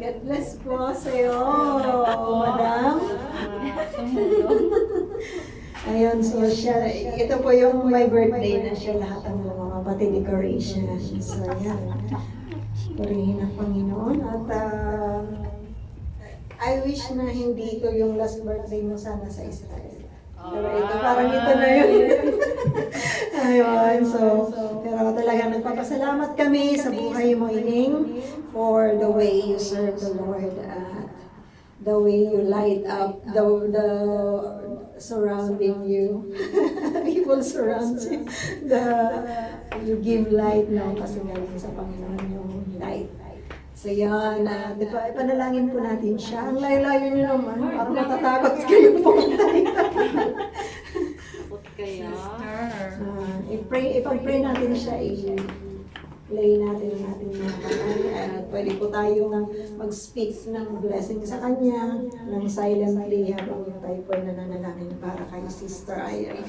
God bless po sa'yo, madam. Ayun, so siya, ito po yung my birthday na siya lahat ang mga pati decoration. So, yan. Purihin ang Panginoon. At ah, I wish na hindi ito yung last birthday mo sana sa Israel. Pero ito, parang ito na yun. Ayun, so, pero talaga nagpapasalamat kami sa buhay mo, Ining, for the way you serve the Lord at the way you light up the, the surrounding you. People surround you. The, you give light, no? Kasi galing sa Panginoon yung light. So yan, uh, di ba, ipanalangin po natin siya. Ang layo-layo niyo naman, parang matatakot kayo pumunta dito. Kaya, Uh, i-pray, ipag-pray natin siya, i-lay natin ang ating mga kamay at pwede po tayong mag-speak ng blessing sa kanya ng silently habang tayo po nananalangin para kay Sister Irene.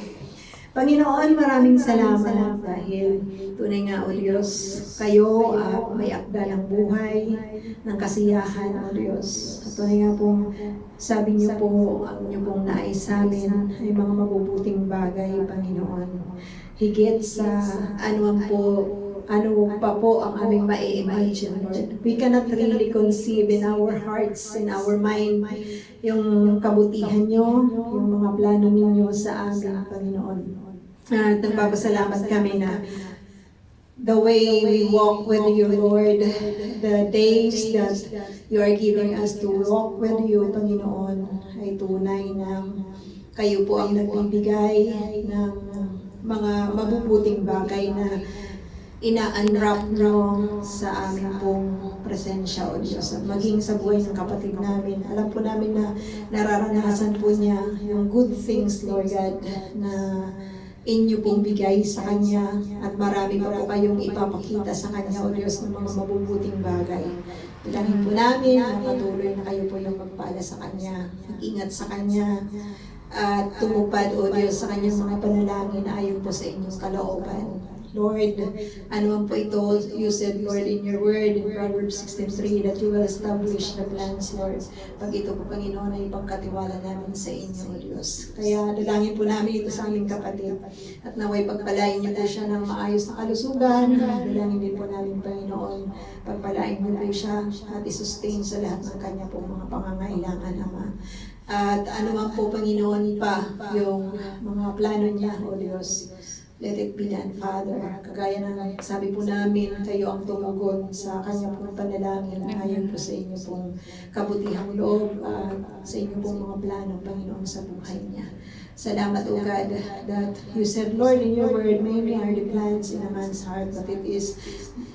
Panginoon, maraming salamat dahil tunay nga, O Diyos, kayo at may akda ng buhay, ng kasiyahan, O Diyos. At tunay nga pong sabi niyo po, ang niyo pong nais sa amin ay mga mabubuting bagay, Panginoon. Higit sa anuman po, ano pa po ang aming ma-imagine, Lord. We cannot really conceive in our hearts, in our mind, yung kabutihan nyo, yung mga plano ninyo sa amin, Panginoon. At nagpapasalamat kami na the way we walk with you, Lord, the days that you are giving us to walk with you, Panginoon, ay tunay na kayo po ang nagbibigay ng mga mabubuting bagay na ina-unwrap nyo sa aming pong presensya o Diyos. At maging sa buhay ng kapatid namin, alam po namin na nararanasan po niya yung good things, Lord God, na inyo pong bigay sa Kanya at marami pa po kayong ipapakita sa Kanya o Diyos ng mga mabubuting bagay. Bilangin po namin na patuloy na kayo po yung magpala sa Kanya, mag-ingat sa Kanya, at tumupad o Diyos sa Kanyang mga panalangin na ayon po sa inyong kalooban. Lord, ano man po ito, you said, Lord, in your word, in Proverbs 16.3, that you will establish the plans, Lord. Pag ito po, Panginoon, ay pagkatiwala namin sa inyo, O Diyos. Kaya dalangin po namin ito sa aming kapatid. At naway pagpalain niyo po siya ng maayos na kalusugan. Dalangin din po namin, Panginoon, pagpalain niyo po siya at isustain sa lahat ng kanya po mga pangangailangan, Ama. At ano man po, Panginoon, pa yung mga plano niya, O Diyos. Let it be done, Father. Kagaya ng sabi po namin, kayo ang tumugon sa kanya pong panalangin ayon po sa inyo pong kabutihang loob at sa inyo pong mga plano, Panginoon, sa buhay niya. Salamat, O God, that you said, Lord, in your word, many are the plans in a man's heart, but it is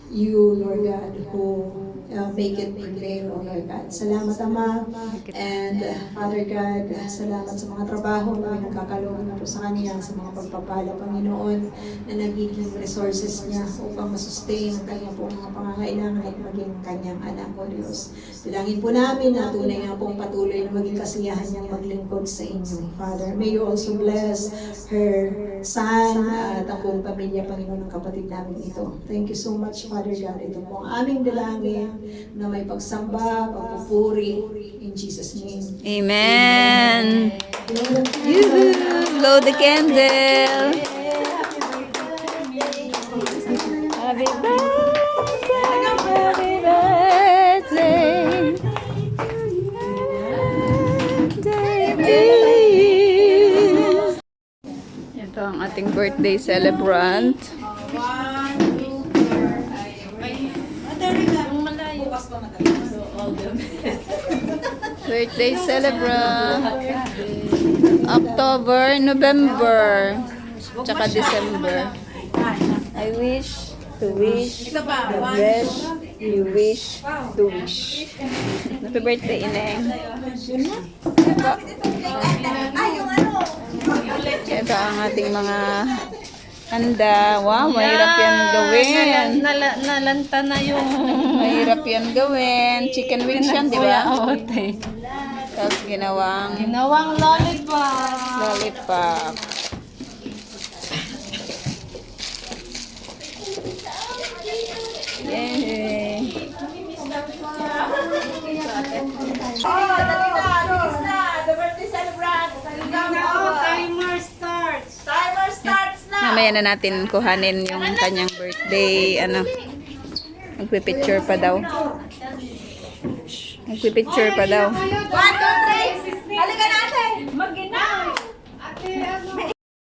you, Lord God, who uh, make it prevail, O Lord God. Salamat, Ama. And uh, Father God, salamat sa mga trabaho na nakakaloon na po sa Kanya, sa mga pagpapala, Panginoon, na nagiging resources niya upang masustain ang kanyang po mga pangangailangan at maging kanyang anak, O Diyos. Bilangin po namin na tunay nga pong patuloy na maging kasiyahan niyang maglingkod sa inyo, Father. May you also bless her son at ang buong pamilya, Panginoon, ng kapatid namin ito. Thank you so much, Father God. Ito po ang aming dalangin na may pagsamba, pagpupuri, in Jesus' name. Amen. Yoo-hoo! Blow the candle. Happy birthday, happy birthday. Ito ang ating birthday celebrant. Birthday celebrant. October, November, tsaka December. I wish to wish the best you wish to wish. Happy birthday, Ineng. Ito ang ating mga handa. Wow, mahirap yan gawin. nala, nalanta na yung Mahirap yan gawin. Chicken wings yan, di ba? Ote. Tapos ginawang... Ginawang lollipop. Lollipop. Yay! Oh, dali na! Bilis na! The birthday celebrant! Timer starts! Timer starts na! Mamaya na natin kuhanin yung kanyang birthday. Ano? Magpipicture pa daw. Magpipicture pa daw.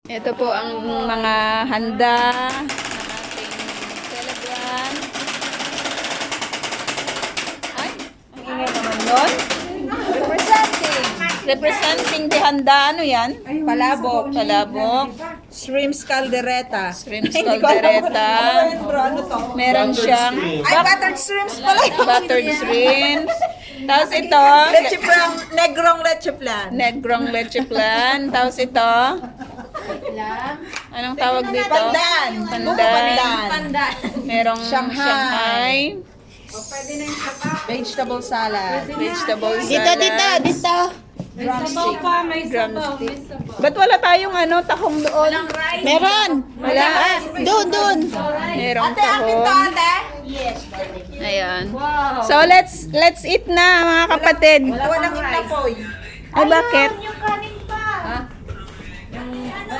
Ito po ang mga handa ng ating celebrant. Ay, ang ingay naman yun. Representing. Representing the handa. Ano yan? Palabok. Palabok. Shrimps caldereta. Shrimps caldereta. Ano? Meron siyang Ay, buttered shrimps pala. buttered shrimps. Tapos ito, Leche plan, negrong leche plan. negrong leche plan. Tapos ito, anong tawag dito? Pandan. Buko Pandan. pandan. Merong Shanghai. Shanghai. Vegetable salad. Vegetable salad. Dito, dito, Drumstick. Drumstick. Ba't wala tayong ano, tahong doon? Meron. Wala. Doon, doon. Merong tahong. Ayan. So, let's let's eat na, mga kapatid. Dalawa ng inapoy. Ay, bakit?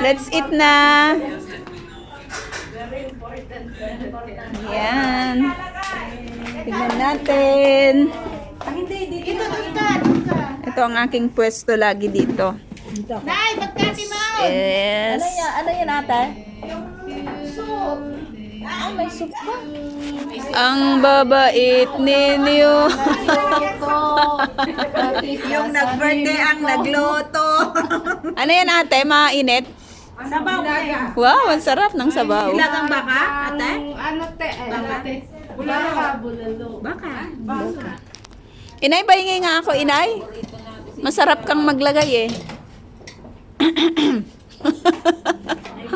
Let's eat na. Ayan. Tignan natin. Ito ang aking pwesto lagi dito. Nay, magkati mo! Yes. Ano yan ate? Ang babait ninyo. Yung nag-birthday ang nagluto. ano yan ate? Mainit? Sabaw kaya. Wow, ang sarap ng sabaw. Ilagang baka, ate? Ano te? Ate? Bulalo ka, bulalo. Baka. Inay, bahingi nga ako, inay. Masarap kang maglagay eh.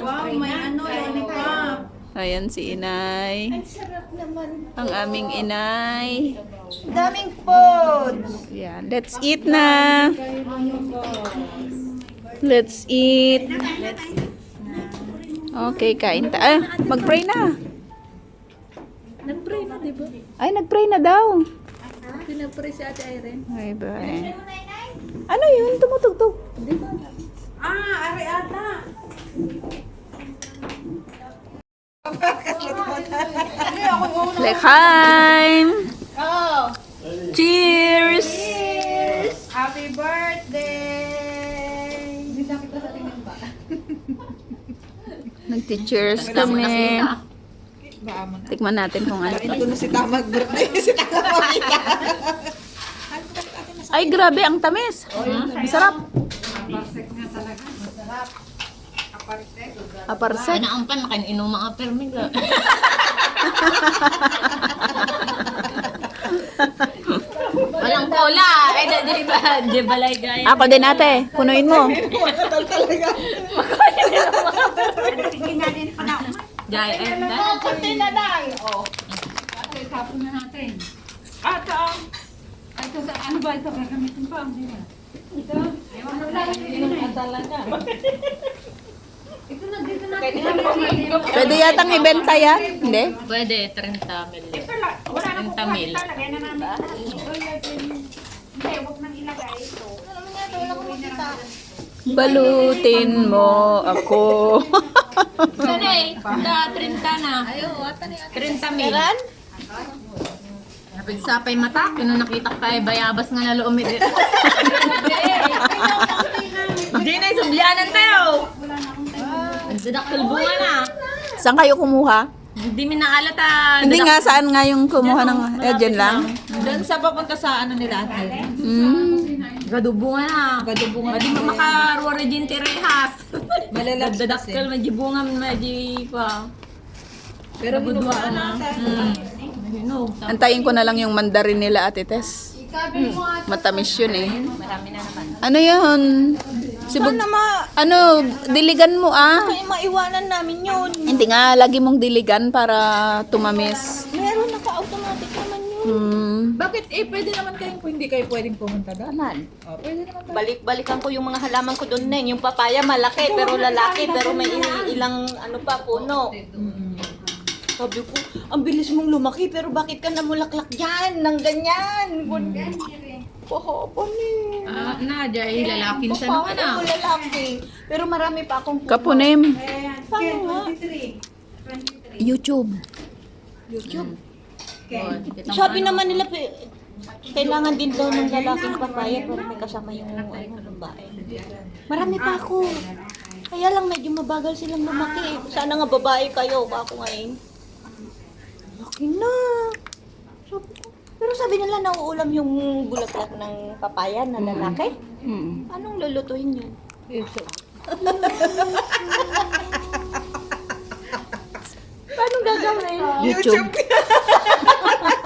Wow, may ano, lollipop. Ayan si inay. Ang aming inay. Daming food. Yan, let's eat na. Let's eat. Okay, kain ta. Ah, mag-pray na. Nag-pray na, di ba? Ay, nag-pray na daw. Pinapray si ate Irene. Bye bye. Ano yun? Tumutugtog. Ah, ari ata. Lekhaim! Cheers! Happy birthday! Nagti-cheers kami. Tikman natin kung ano to. Ito na si Tamag birthday. si Tamag Ay, grabe, ang tamis. Masarap. Aparsek. Ano ang pan, makin inom mga permiga. Walang cola. Ay, da, di ba? Di balay gaya. Ako din ate, punuin mo. Jai, ay, dahil. Kunti na dahil. Oh. Tapon na natin. Ah, ito ang. Ay, ito sa, ano ba ito? Gagamitin pa, hindi na. Ito? Ewan mo lang. Ka talaga. Ito na, dito na. Pwede yatang ibenta yan? Hindi? Pwede, 30 mil. 30 mil. Balutin mo ako. Sana eh, da 30 na. Ayo, ata ni 30 mil. Napigsapay mata, kino nakita ka eh, bayabas nga na luumid. Hindi na, subyanan tayo. Nagdadaktil bunga na. Saan kayo kumuha? Hindi mi naalata. Hindi nga, saan nga yung kumuha ng... Eh, dyan lang. Doon sa papunta sa ano nila ate. Mm. Gadubunga na. Gadubungan Madi mo makaruwa rin din tirehas. Malalabs kasi. Medyo bunga, medyo pa. Pero binubuan na. Hmm. Hinog. Antayin ko na lang yung mandarin nila, Ate Tess. Matamis yun eh. Marami na naman. Ano yun? Sibug... Ano, diligan mo ah. Ay, maiwanan namin yun. Hindi nga, lagi mong diligan para tumamis. Meron naka-automatic naman yun. Hmm. Bakit eh, pwede naman kayong hindi kayo pwedeng pumunta doon? Oh, pwede naman tayo. Balik-balikan ko yung mga halaman ko doon Neng. Yung papaya malaki pero lalaki pero may il- ilang ano pa puno. Sabi ko, ang bilis mong lumaki pero bakit ka namulaklak yan ng ganyan? Napahaba ni. Ah, Nadia, eh, lalaking sa naman ah. Oo, lalaki. Pero marami pa akong puno. Kapunim. Paano nga? YouTube. YouTube. Oh, kita- Sabi naman nila, kailangan din daw ng lalaking papaya pero may kasama yung ano, babae. Marami pa ako. Kaya lang medyo mabagal silang lumaki. Sana nga babae kayo. Ako ngayon. Laki na. Sabi. Pero sabi nila nauulam yung bulaklak ng papaya na lalaki. Mm. Anong lulutuin yun? Paano gagawin? YouTube.